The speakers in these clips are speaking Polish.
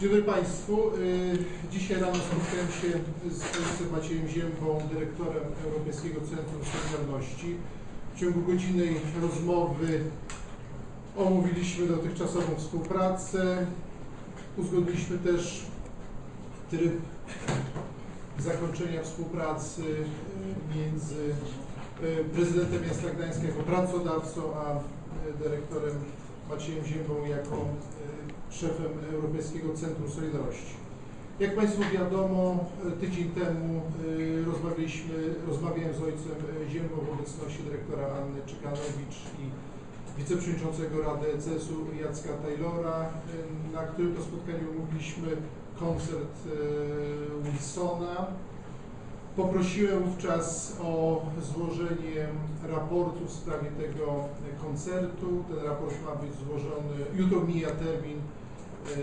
Dzień dobry Państwu. Y, Dzisiaj rano spotkałem się z ojcem Maciejem Ziębą, dyrektorem Europejskiego Centrum Solidarności. W ciągu godzinnej rozmowy omówiliśmy dotychczasową współpracę. Uzgodniliśmy też tryb zakończenia współpracy y, między y, prezydentem miasta Gdańska jako pracodawcą, a dyrektorem Maciejem Ziębą jako y, szefem Europejskiego Centrum Solidarności. Jak Państwu wiadomo, y, tydzień temu y, rozmawialiśmy, rozmawiałem z ojcem Ziębą w obecności dyrektora Anny Czykanowicz i wiceprzewodniczącego Rady ECS-u Jacka Taylora, na którym to spotkaniu omówiliśmy koncert Wilsona. Poprosiłem wówczas o złożenie raportu w sprawie tego koncertu. Ten raport ma być złożony, jutro mija termin e,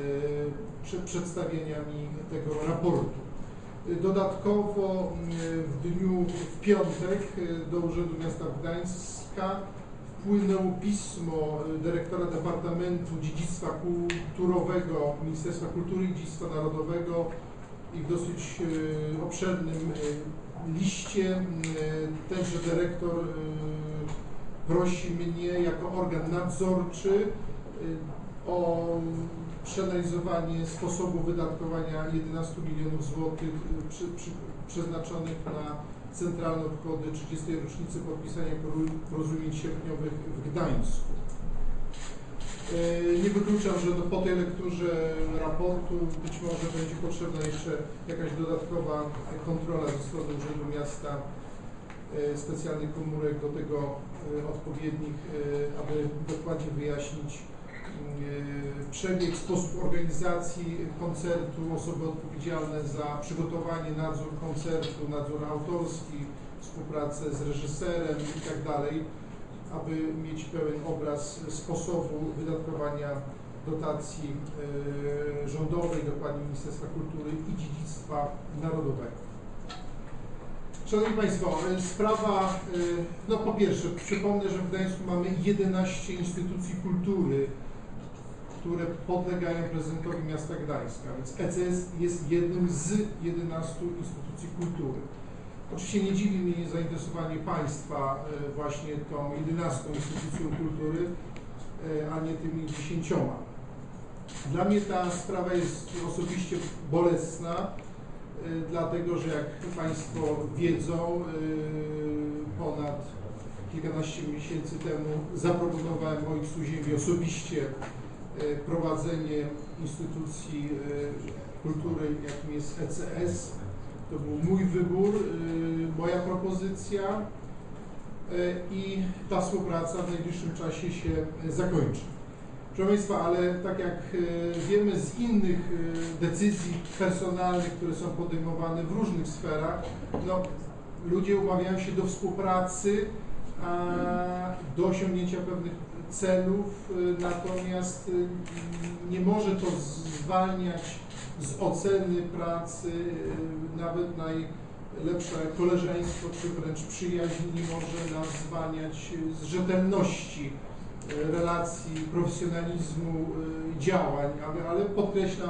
przed przedstawienia mi tego raportu. Dodatkowo m, w dniu, w piątek e, do Urzędu Miasta Gdańska wpłynęło pismo e, dyrektora Departamentu Dziedzictwa Kulturowego Ministerstwa Kultury i Dziedzictwa Narodowego i w dosyć e, obszernym e, liście e, tenże dyrektor prosi mnie jako organ nadzorczy o przeanalizowanie sposobu wydatkowania 11 milionów złotych przy, przy, przeznaczonych na centralne obchody 30. rocznicy podpisania porozumień sierpniowych w Gdańsku. E, Nie wykluczam, że po tej lekturze raportu być może będzie potrzebna jeszcze jakaś dodatkowa kontrola ze strony Urzędu Miasta, e, specjalnych komórek do tego e, odpowiednich, aby dokładnie wyjaśnić przebieg, sposób organizacji koncertu, osoby odpowiedzialne za przygotowanie, nadzór koncertu, nadzór autorski, współpracę z reżyserem itd aby mieć pełen obraz sposobu wydatkowania dotacji e, rządowej, dokładnie Ministerstwa Kultury i Dziedzictwa Narodowego. Szanowni Państwo, e, sprawa, e, no po pierwsze, przypomnę, że w Gdańsku mamy 11 instytucji kultury, które podlegają prezydentowi miasta Gdańska, więc ECS jest jednym z 11 instytucji kultury. Oczywiście nie dziwi mnie zainteresowanie Państwa e, właśnie tą 11 instytucją kultury, e, a nie tymi 10. Dla mnie ta sprawa jest osobiście bolesna, e, dlatego że jak Państwo wiedzą, ponad kilkanaście miesięcy temu zaproponowałem Ojcu Ziemi osobiście prowadzenie instytucji kultury, jakim jest ECS. To był mój wybór, y, moja propozycja y, i ta współpraca w najbliższym czasie się zakończy. Proszę Państwa, ale tak jak y, wiemy z innych decyzji personalnych, które są podejmowane w różnych sferach, no, ludzie umawiają się do współpracy, a, do osiągnięcia pewnych celów, natomiast nie może to zwalniać z oceny pracy, y, nawet najlepsze koleżeństwo czy wręcz przyjaźń nie może nas zwalniać z rzetelności y, relacji, profesjonalizmu y, działań, ale, podkreślam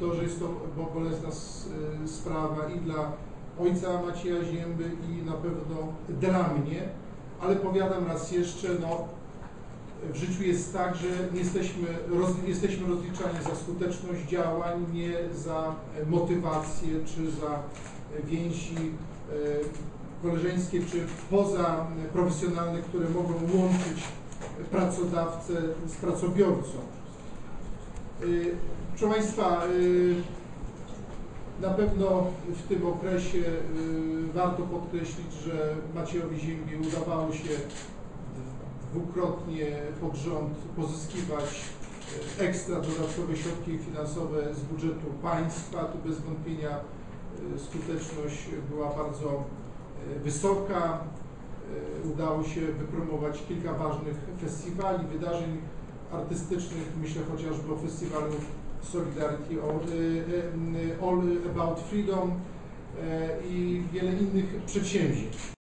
to, że jest to bo- bolesna sprawa i dla ojca Macieja Zięby i na pewno dla mnie, ale powiadam raz jeszcze, no w życiu jest tak, że jesteśmy, roz, jesteśmy rozliczani za skuteczność działań, nie za e, motywację czy za e, więzi e, koleżeńskie czy poza profesjonalne, które mogą łączyć pracodawcę z pracobiorcą. Proszę Państwa, na pewno w tym okresie warto podkreślić, że Maciejowi Ziębie udawało się dwukrotnie pod rząd pozyskiwać e, ekstra dodatkowe środki finansowe z budżetu państwa. Tu bez wątpienia e, skuteczność była bardzo e, wysoka. Udało się wypromować kilka ważnych festiwali, wydarzeń artystycznych. Myślę chociażby o festiwalu Solidarity All, All About Freedom i wiele innych przedsięwzięć.